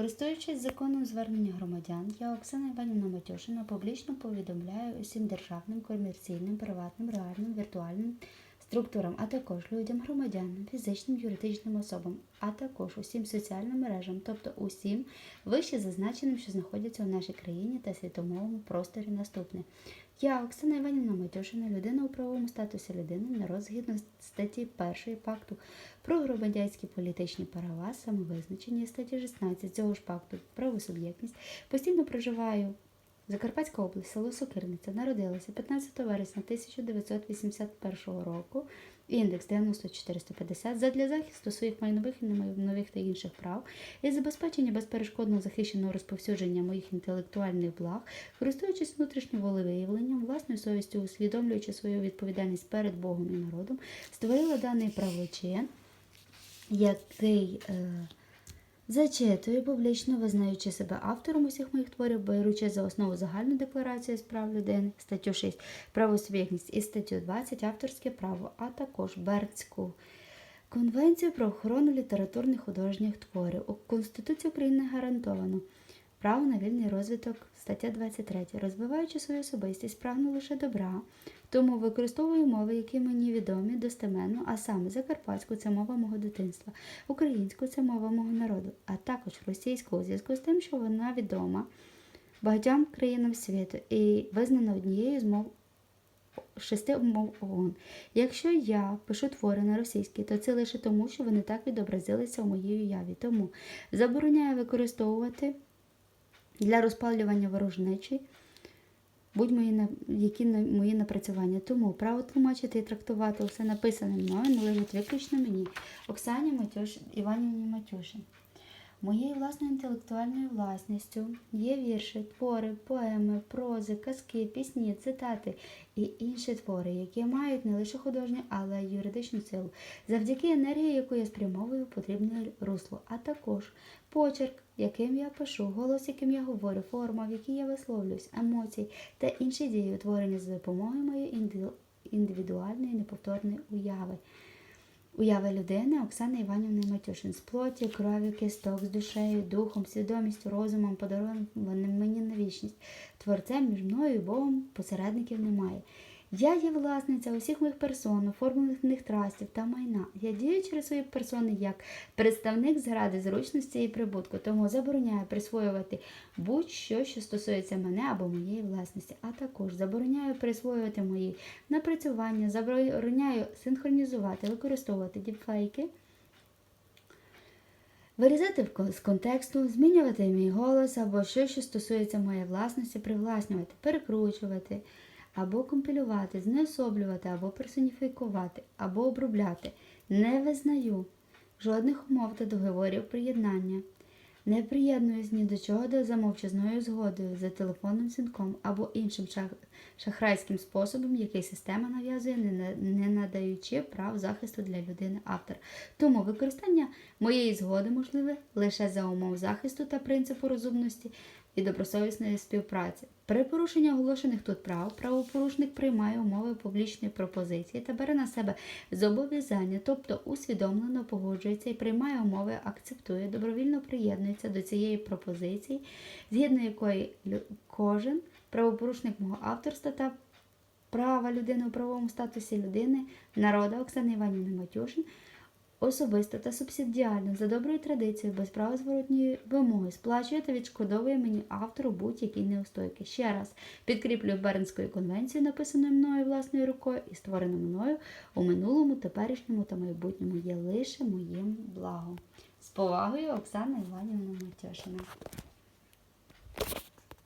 Користуючись законом звернення громадян, я Оксана Іванівна Матюшина публічно повідомляю усім державним, комерційним, приватним, реальним, віртуальним структурам, а також людям, громадянам, фізичним, юридичним особам, а також усім соціальним мережам, тобто усім вище зазначеним, що знаходяться у нашій країні та світовому просторі наступне. Я, Оксана Іванівна Матюшина, людина у правовому статусі людини, народ згідно статті 1 пакту про громадянські політичні права, самовизначення статті 16 цього ж пакту правосуб'єктність, постійно проживаю Закарпатська область, село Сокирниця, народилася 15 вересня 1981 року, індекс 90450, задля захисту своїх майнових і немайнових та інших прав і забезпечення безперешкодного захищеного розповсюдження моїх інтелектуальних благ, користуючись внутрішнім волевиявленням, власною совістю, усвідомлюючи свою відповідальність перед Богом і народом, створила даний правочин, який. Е, Зачитую публічно, визнаючи себе автором усіх моїх творів, беручи за основу загальну декларацію з прав людини, статтю 6 правосуб'єктність і статтю 20 авторське право, а також Бернську конвенцію про охорону літературних художніх творів. У Конституції України гарантовано право на вільний розвиток, стаття 23. Розвиваючи свою особистість, прагну лише добра, тому використовую мови, які мені відомі достеменно, а саме закарпатську це мова мого дитинства, українську це мова мого народу, а також російську у зв'язку з тим, що вона відома багатьом країнам світу і визнана однією з мов. Шести мов ООН. Якщо я пишу твори на російській, то це лише тому, що вони так відобразилися у моїй уяві. Тому забороняю використовувати для розпалювання ворожнечі будь мої, які мої напрацювання. Тому право тлумачити і трактувати все написане мною належить виключно мені, Оксані Матюш... Іванівні Матюшин. Моєю власною інтелектуальною власністю є вірші, твори, поеми, прози, казки, пісні, цитати і інші твори, які мають не лише художню, але й юридичну силу, завдяки енергії, яку я спрямовую в потрібне русло, а також почерк, яким я пишу, голос, яким я говорю, форма, в якій я висловлююсь, емоції та інші дії утворені за допомогою моєї інди- індивідуальної неповторної уяви. Уяви людини Оксани Іванівни Матюшин з плоті, крові, кісток, з душею, духом, свідомістю, розумом, подарованим мені на вічність. Творцем між мною і Богом посередників немає. Я є власниця усіх моїх персон, оформлених трастів та майна. Я дію через свої персони як представник заради зручності і прибутку, тому забороняю присвоювати будь-що, що стосується мене або моєї власності, а також забороняю присвоювати мої напрацювання, забороняю синхронізувати, використовувати діпфейки. Вирізати з контексту, змінювати мій голос або щось, що стосується моєї власності, привласнювати, перекручувати, або компілювати, знеособлювати, або персоніфікувати, або обробляти. Не визнаю жодних умов та договорів приєднання. Не приєднуюсь ні до чого до за мовчазною згодою, за телефонним дзвінком або іншим шах- шахрайським способом, який система нав'язує, не, не надаючи прав захисту для людини автор. Тому використання моєї згоди можливе лише за умов захисту та принципу розумності і добросовісної співпраці. При порушенні оголошених тут прав правопорушник приймає умови публічної пропозиції та бере на себе зобов'язання, тобто усвідомлено погоджується і приймає умови, акцептує, добровільно приєднується до цієї пропозиції, згідно якої кожен правопорушник мого авторства та права людини у правовому статусі людини, народа Оксани Іванівни Матюшин особисто та субсидіально за доброю традицією без права зворотньої вимоги сплачує та відшкодовує мені автору будь-які неустойки. Ще раз підкріплюю Бернською конвенцією, написаною мною власною рукою і створеною мною у минулому, теперішньому та майбутньому є лише моїм благом. З повагою Оксана Іванівна Матюшина.